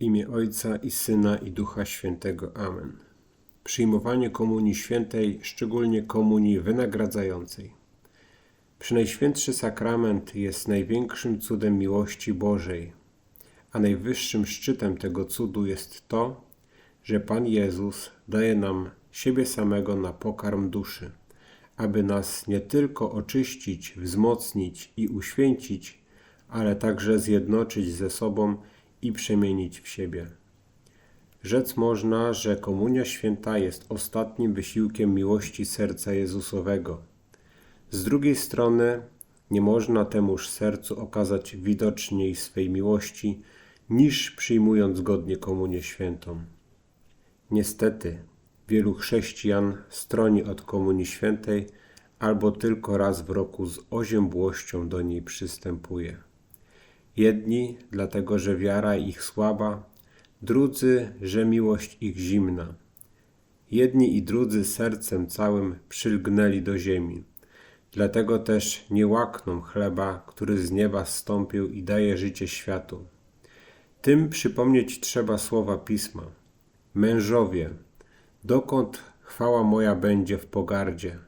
Imię Ojca i Syna i Ducha Świętego. Amen. Przyjmowanie Komunii Świętej, szczególnie Komunii wynagradzającej. Przynajświętszy sakrament jest największym cudem miłości Bożej, a najwyższym szczytem tego cudu jest to, że Pan Jezus daje nam siebie samego na pokarm duszy, aby nas nie tylko oczyścić, wzmocnić i uświęcić, ale także zjednoczyć ze sobą i przemienić w siebie. Rzec można, że Komunia Święta jest ostatnim wysiłkiem miłości serca Jezusowego. Z drugiej strony, nie można temuż sercu okazać widoczniej swej miłości, niż przyjmując godnie Komunię Świętą. Niestety, wielu chrześcijan stroni od Komunii Świętej albo tylko raz w roku z oziębłością do niej przystępuje. Jedni dlatego, że wiara ich słaba, drudzy, że miłość ich zimna. Jedni i drudzy sercem całym przylgnęli do ziemi. Dlatego też nie łakną chleba, który z nieba stąpił i daje życie światu. Tym przypomnieć trzeba słowa pisma. Mężowie, dokąd chwała moja będzie w pogardzie?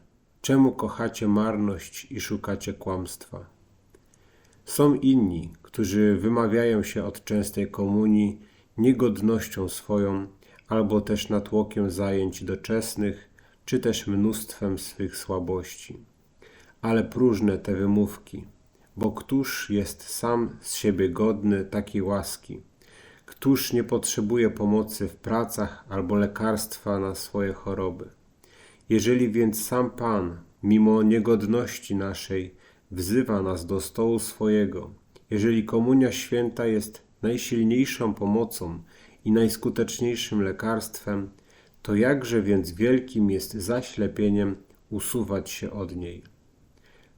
Czemu kochacie marność i szukacie kłamstwa? Są inni, którzy wymawiają się od częstej komunii niegodnością swoją, albo też natłokiem zajęć doczesnych, czy też mnóstwem swych słabości. Ale próżne te wymówki, bo któż jest sam z siebie godny takiej łaski? Któż nie potrzebuje pomocy w pracach albo lekarstwa na swoje choroby? Jeżeli więc sam Pan, mimo niegodności naszej, wzywa nas do stołu swojego, jeżeli Komunia Święta jest najsilniejszą pomocą i najskuteczniejszym lekarstwem, to jakże więc wielkim jest zaślepieniem usuwać się od niej.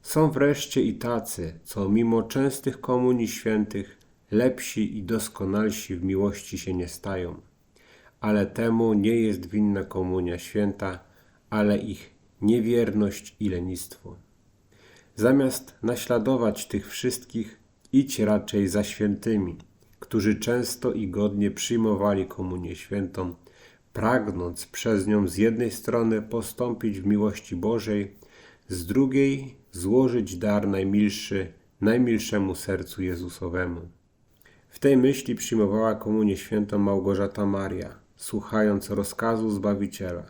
Są wreszcie i tacy, co mimo częstych komunii świętych lepsi i doskonalsi w miłości się nie stają. Ale temu nie jest winna komunia święta, ale ich niewierność i lenistwo. Zamiast naśladować tych wszystkich, idź raczej za świętymi, którzy często i godnie przyjmowali komunię świętą, pragnąc przez nią z jednej strony postąpić w miłości Bożej, z drugiej złożyć dar najmilszy, najmilszemu sercu Jezusowemu. W tej myśli przyjmowała komunię świętą Małgorzata Maria, słuchając rozkazu Zbawiciela,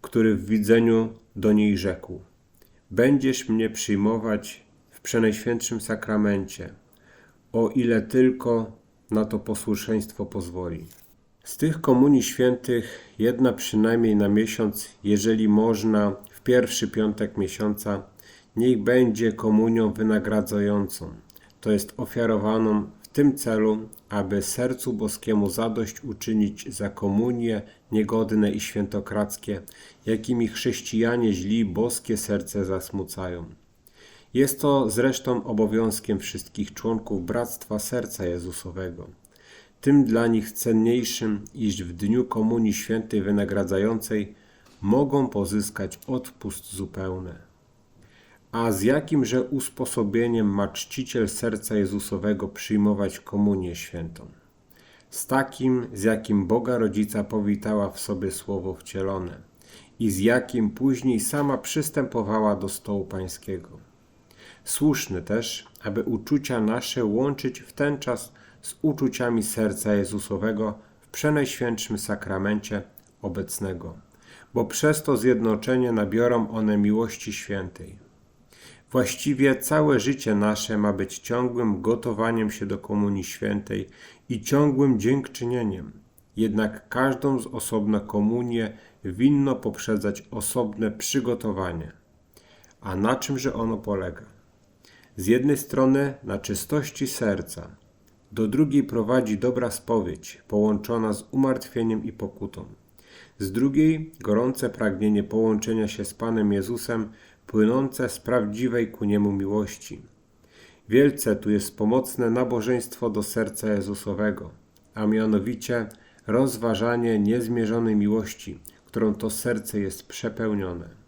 który w widzeniu do niej rzekł: Będziesz mnie przyjmować w przenajświętszym sakramencie, o ile tylko na to posłuszeństwo pozwoli. Z tych komunii świętych jedna przynajmniej na miesiąc, jeżeli można, w pierwszy piątek miesiąca, niech będzie komunią wynagradzającą, to jest ofiarowaną w tym celu, aby sercu boskiemu zadość uczynić za komunie niegodne i świętokradzkie, jakimi chrześcijanie źli boskie serce zasmucają. Jest to zresztą obowiązkiem wszystkich członków Bractwa Serca Jezusowego. Tym dla nich cenniejszym, iż w dniu Komunii Świętej wynagradzającej mogą pozyskać odpust zupełny. A z jakimże usposobieniem ma czciciel serca Jezusowego przyjmować komunię świętą? Z takim, z jakim Boga Rodzica powitała w sobie Słowo wcielone i z jakim później sama przystępowała do stołu Pańskiego. Słuszne też, aby uczucia nasze łączyć w ten czas z uczuciami serca Jezusowego w przenajświętszym sakramencie obecnego, bo przez to zjednoczenie nabiorą one miłości świętej. Właściwie całe życie nasze ma być ciągłym gotowaniem się do Komunii Świętej i ciągłym dziękczynieniem. Jednak każdą z osobna komunię winno poprzedzać osobne przygotowanie. A na czymże ono polega? Z jednej strony na czystości serca, do drugiej prowadzi dobra spowiedź, połączona z umartwieniem i pokutą. Z drugiej gorące pragnienie połączenia się z Panem Jezusem, płynące z prawdziwej ku Niemu miłości. Wielce tu jest pomocne nabożeństwo do serca Jezusowego, a mianowicie rozważanie niezmierzonej miłości, którą to serce jest przepełnione.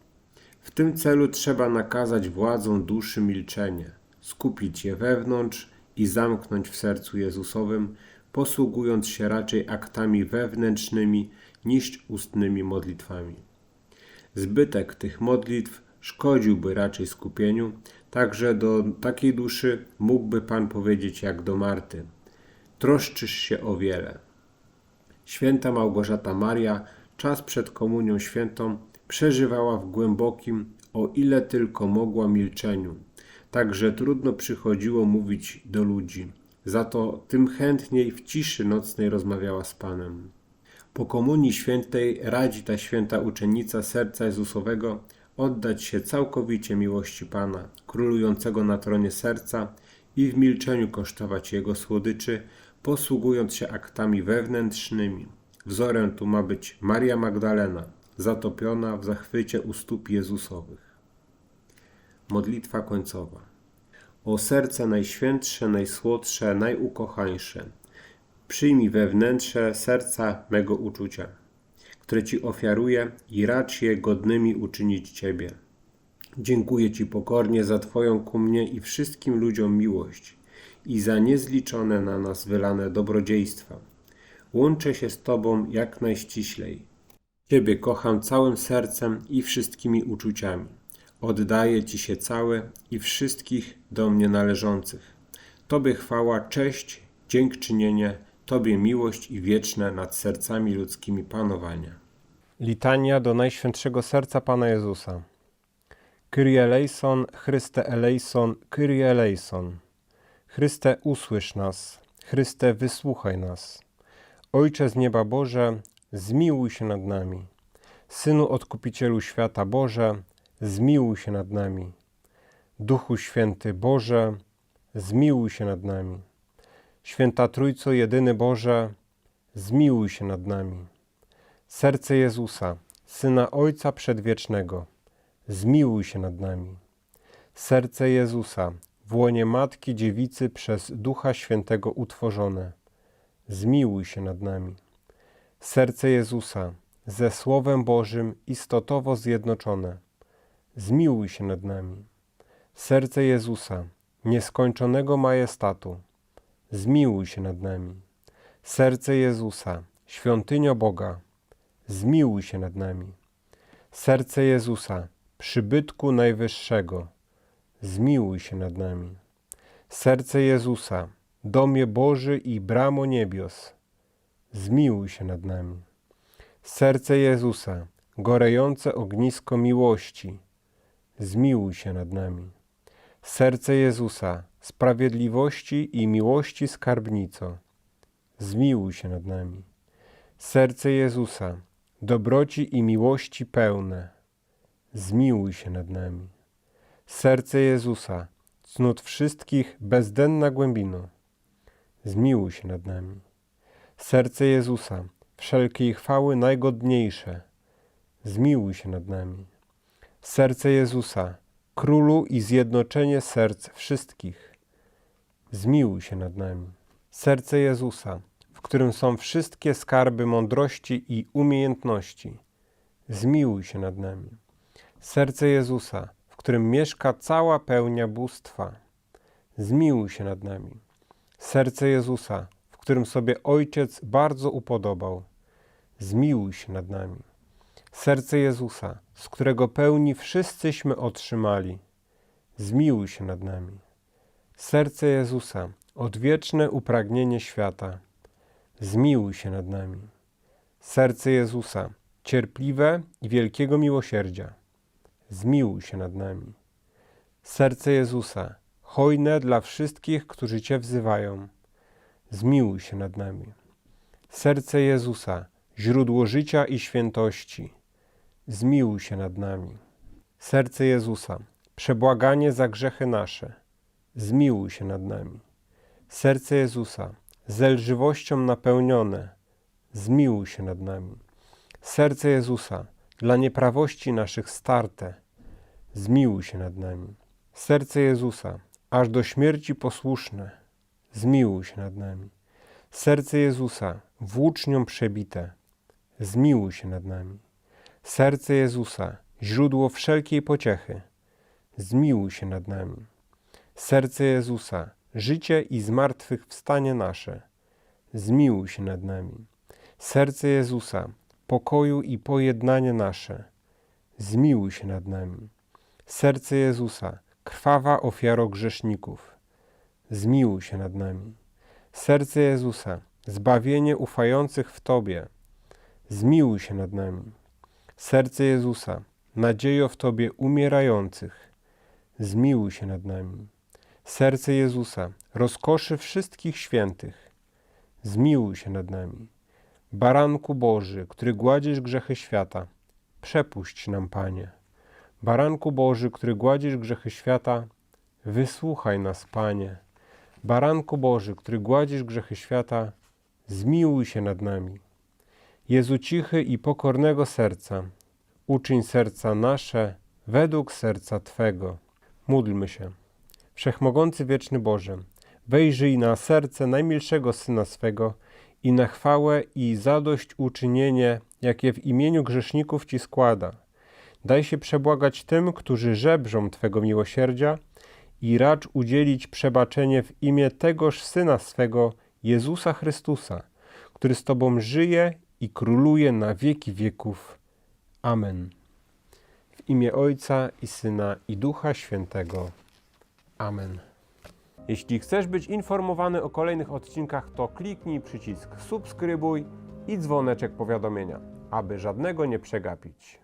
W tym celu trzeba nakazać władzom duszy milczenie, skupić je wewnątrz i zamknąć w sercu Jezusowym, posługując się raczej aktami wewnętrznymi niż ustnymi modlitwami. Zbytek tych modlitw szkodziłby raczej skupieniu, także do takiej duszy mógłby Pan powiedzieć jak do Marty: Troszczysz się o wiele. Święta Małgorzata Maria czas przed Komunią Świętą przeżywała w głębokim, o ile tylko mogła, milczeniu. Także trudno przychodziło mówić do ludzi. Za to tym chętniej w ciszy nocnej rozmawiała z Panem. Po Komunii Świętej radzi ta święta uczennica serca Jezusowego oddać się całkowicie miłości Pana, królującego na tronie serca i w milczeniu kosztować Jego słodyczy, posługując się aktami wewnętrznymi. Wzorem tu ma być Maria Magdalena, zatopiona w zachwycie u stóp Jezusowych. Modlitwa końcowa. O serce najświętsze, najsłodsze, najukochańsze, przyjmij we wnętrze serca mego uczucia, które Ci ofiaruję i racz je godnymi uczynić Ciebie. Dziękuję Ci pokornie za Twoją ku mnie i wszystkim ludziom miłość i za niezliczone na nas wylane dobrodziejstwa. Łączę się z Tobą jak najściślej. Ciebie kocham całym sercem i wszystkimi uczuciami. Oddaję Ci się całe i wszystkich do mnie należących. Tobie chwała, cześć, dziękczynienie, Tobie miłość i wieczne nad sercami ludzkimi panowanie. Litania do Najświętszego Serca Pana Jezusa. Kyrie eleison, Chryste eleison, Kyrie eleison. Chryste usłysz nas, Chryste wysłuchaj nas. Ojcze z nieba Boże, zmiłuj się nad nami. Synu Odkupicielu świata Boże, zmiłuj się nad nami. Duchu Święty Boże, zmiłuj się nad nami. Święta Trójco Jedyny Boże, zmiłuj się nad nami. Serce Jezusa, Syna Ojca Przedwiecznego, zmiłuj się nad nami. Serce Jezusa, w łonie Matki Dziewicy przez Ducha Świętego utworzone, zmiłuj się nad nami. Serce Jezusa, ze Słowem Bożym istotowo zjednoczone, zmiłuj się nad nami. Serce Jezusa, nieskończonego majestatu, zmiłuj się nad nami. Serce Jezusa, świątynio Boga, zmiłuj się nad nami. Serce Jezusa, przybytku Najwyższego, zmiłuj się nad nami. Serce Jezusa, domie Boży i bramo niebios, zmiłuj się nad nami. Serce Jezusa, gorejące ognisko miłości, zmiłuj się nad nami. Serce Jezusa, sprawiedliwości i miłości skarbnico, zmiłuj się nad nami. Serce Jezusa, dobroci i miłości pełne, zmiłuj się nad nami. Serce Jezusa, cnót wszystkich bezdenna głębino, zmiłuj się nad nami. Serce Jezusa, wszelkiej chwały najgodniejsze, zmiłuj się nad nami. Serce Jezusa, Królu i zjednoczenie serc wszystkich, zmiłuj się nad nami. Serce Jezusa, w którym są wszystkie skarby mądrości i umiejętności, zmiłuj się nad nami. Serce Jezusa, w którym mieszka cała pełnia bóstwa, zmiłuj się nad nami. Serce Jezusa, którym sobie Ojciec bardzo upodobał, zmiłuj się nad nami. Serce Jezusa, z którego pełni wszyscyśmy otrzymali, zmiłuj się nad nami. Serce Jezusa, odwieczne upragnienie świata, zmiłuj się nad nami. Serce Jezusa, cierpliwe i wielkiego miłosierdzia, zmiłuj się nad nami. Serce Jezusa, hojne dla wszystkich, którzy Cię wzywają, zmiłuj się nad nami. Serce Jezusa, źródło życia i świętości, zmiłuj się nad nami. Serce Jezusa, przebłaganie za grzechy nasze, zmiłuj się nad nami. Serce Jezusa, zelżywością napełnione, zmiłuj się nad nami. Serce Jezusa, dla nieprawości naszych starte, zmiłuj się nad nami. Serce Jezusa, aż do śmierci posłuszne, zmiłuj się nad nami. Serce Jezusa, włócznią przebite, zmiłuj się nad nami. Serce Jezusa, źródło wszelkiej pociechy, zmiłuj się nad nami. Serce Jezusa, życie i zmartwychwstanie nasze, zmiłuj się nad nami. Serce Jezusa, pokoju i pojednanie nasze, zmiłuj się nad nami. Serce Jezusa, krwawa ofiaro grzeszników, zmiłuj się nad nami. Serce Jezusa, zbawienie ufających w Tobie, zmiłuj się nad nami. Serce Jezusa, nadziejo w Tobie umierających, zmiłuj się nad nami. Serce Jezusa, rozkoszy wszystkich świętych, zmiłuj się nad nami. Baranku Boży, który gładzisz grzechy świata, przepuść nam, Panie. Baranku Boży, który gładzisz grzechy świata, wysłuchaj nas, Panie. Baranku Boży, który gładzisz grzechy świata, zmiłuj się nad nami. Jezu cichy i pokornego serca, uczyń serca nasze według serca Twego. Módlmy się. Wszechmogący wieczny Boże, wejrzyj na serce najmilszego Syna swego i na chwałę i zadośćuczynienie, jakie w imieniu grzeszników Ci składa. Daj się przebłagać tym, którzy żebrzą Twego miłosierdzia i racz udzielić przebaczenie w imię tegoż Syna swego, Jezusa Chrystusa, który z Tobą żyje i króluje na wieki wieków. Amen. W imię Ojca i Syna i Ducha Świętego. Amen. Jeśli chcesz być informowany o kolejnych odcinkach, to kliknij przycisk subskrybuj i dzwoneczek powiadomienia, aby żadnego nie przegapić.